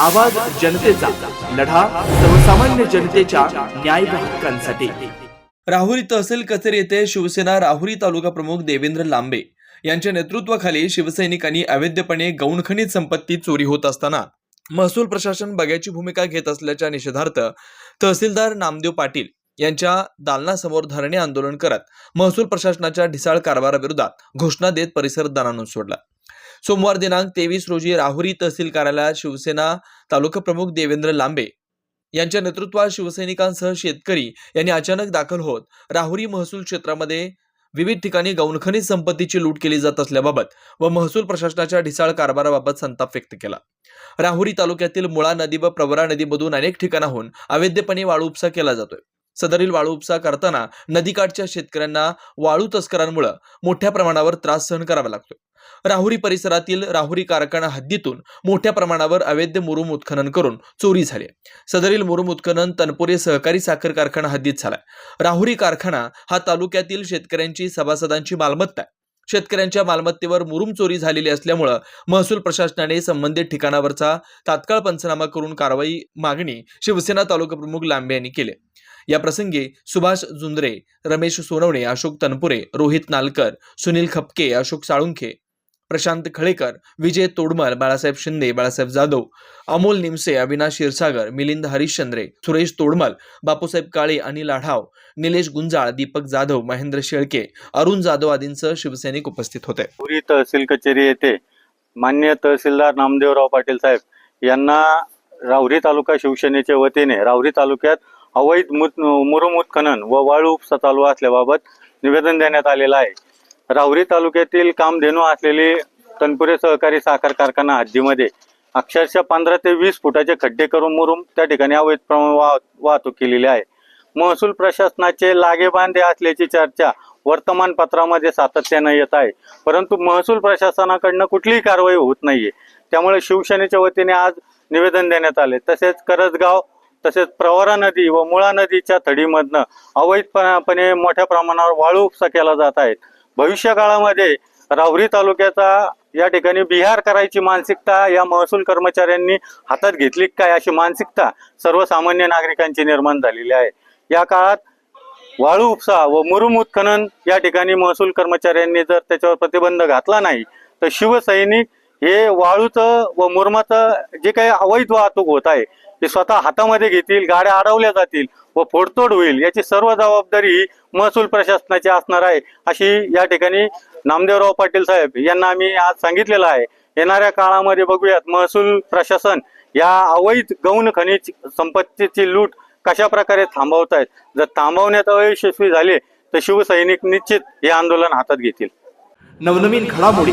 आवाज जनतेचा लढा सर्वसामान्य जनतेच्या न्याय हक्कांसाठी. राहुरी तहसील कचेरी येथे शिवसेना राहुरी तालुका प्रमुख देवेंद्र लांबे यांच्या नेतृत्वाखाली शिवसैनिकांनी अवैधपणे गौणखनिज संपत्ती चोरी होत असताना महसूल प्रशासन बघ्याची भूमिका घेत असल्याच्या निषेधार्थ तहसीलदार नामदेव पाटील यांच्या दालनासमोर धरणे आंदोलन करत महसूल प्रशासनाच्या ढिसाळ कारभाराविरोधात घोषणा देत परिसर दानानून सोडला. सोमवार दिनांक तेवीस रोजी राहुरी तहसील कार्यालयात शिवसेना तालुका प्रमुख देवेंद्र लांबे यांच्या नेतृत्वात शिवसैनिकांसह शेतकरी यांनी अचानक दाखल होत राहुरी महसूल क्षेत्रामध्ये विविध ठिकाणी गौणखनिज संपत्तीची लूट केली जात असल्याबाबत व महसूल प्रशासनाच्या ढिसाळ कारभाराबाबत संताप व्यक्त केला. राहुरी तालुक्यातील मुळा नदी व प्रवरा नदीमधून अनेक ठिकाणाहून अवैधपणे वाळू उपसा केला जातोय. सदरील वाळू उपसा करताना नदीकाठच्या शेतकऱ्यांना वाळू तस्करांमुळे मोठ्या प्रमाणावर त्रास सहन करावा लागतो. राहुरी परिसरातील राहुरी कारखाना हद्दीतून मोठ्या प्रमाणावर अवैध मुरुम उत्खनन करून चोरी झाली सदरील मुरुम उत्खनन तनपुरे सहकारी साखर कारखाना हद्दीत झालाय. राहुरी कारखाना हा तालुक्यातील शेतकऱ्यांची सभासदांची मालमत्ता आहे. शेतकऱ्यांच्या मालमत्तेवर मुरुम चोरी झालेली असल्यामुळं महसूल प्रशासनाने संबंधित ठिकाणावरचा तात्काळ पंचनामा करून कारवाई मागणी शिवसेना तालुका प्रमुख लांबे यांनी केली या प्रसंगी सुभाष जुंद्रे रमेश सोनवणे अशोक तनपुरे रोहित नालकर सुनील खपके अशोक साळुंखे प्रशांत खळेकर विजय तोडमल बाळासाहेब शिंदे बाळासाहेब जाधव अमोल निमसे अविनाश क्षीरसागर मिलिंद हरिश्चंद्रे सुरेश तोडमल बापूसाहेब काळे अनिल आढाव निलेश गुंजाळ दीपक जाधव महेंद्र शेळके अरुण जाधव आदींसह शिवसैनिक उपस्थित होते. पुरी तहसील कचेरी येथे मान्य तहसीलदार नामदेवराव पाटील साहेब यांना राहुरी तालुका शिवसेनेच्या वतीने राहुरी तालुक्यात अवैध मुत मुरुम उत्खनन व वाळू उपसा चालू असल्याबाबत निवेदन देण्यात आलेलं आहे. राहुरी तालुक्यातील कामधेनू असलेली तनपुरे सहकारी साखर कारखाना हद्दीमध्ये अक्षरशः पंधरा ते वीस फुटाचे खड्डे करून मुरुम त्या ठिकाणी अवैध प्रमाण वाह वाहतूक केलेली आहे. महसूल प्रशासनाचे लागेबांधे असल्याची चर्चा वर्तमानपत्रामध्ये सातत्यानं येत आहे. परंतु महसूल प्रशासनाकडनं कुठलीही कारवाई होत नाहीये. त्यामुळे शिवसेनेच्या वतीने आज निवेदन देण्यात आले. तसेच करजगाव तसेच प्रवरा नदी व मुळा नदीच्या थडीमधनं अवैधपणे मोठ्या प्रमाणावर वाळू उपसा केला जात आहे भविष्य काळामध्ये राहुरी तालुक्याचा या ठिकाणी बिहार करायची मानसिकता या महसूल कर्मचाऱ्यांनी हातात घेतली काय अशी मानसिकता सर्वसामान्य नागरिकांची निर्माण झालेली आहे. या काळात वाळू उपसा व मुरुम उत्खनन या ठिकाणी महसूल कर्मचाऱ्यांनी जर त्याच्यावर प्रतिबंध घातला नाही तर शिवसैनिक हे वाळूचं व मुरमाचं जे काही अवैध वाहतूक होत आहे ते स्वतः हातामध्ये घेतील गाड्या अडवल्या जातील व फोडतोड होईल याची सर्व जबाबदारी ही महसूल प्रशासनाची असणार आहे. अशी या ठिकाणी नामदेवराव पाटील साहेब यांना आम्ही आज सांगितलेलं आहे. येणाऱ्या काळामध्ये बघूयात महसूल प्रशासन या अवैध गौण खनिज संपत्तीची लूट कशा प्रकारे थांबवत आहेत जर थांबवण्यात अयशस्वी झाले तर शिवसैनिक निश्चित हे आंदोलन हातात घेतील. नवनवीन घडामोडी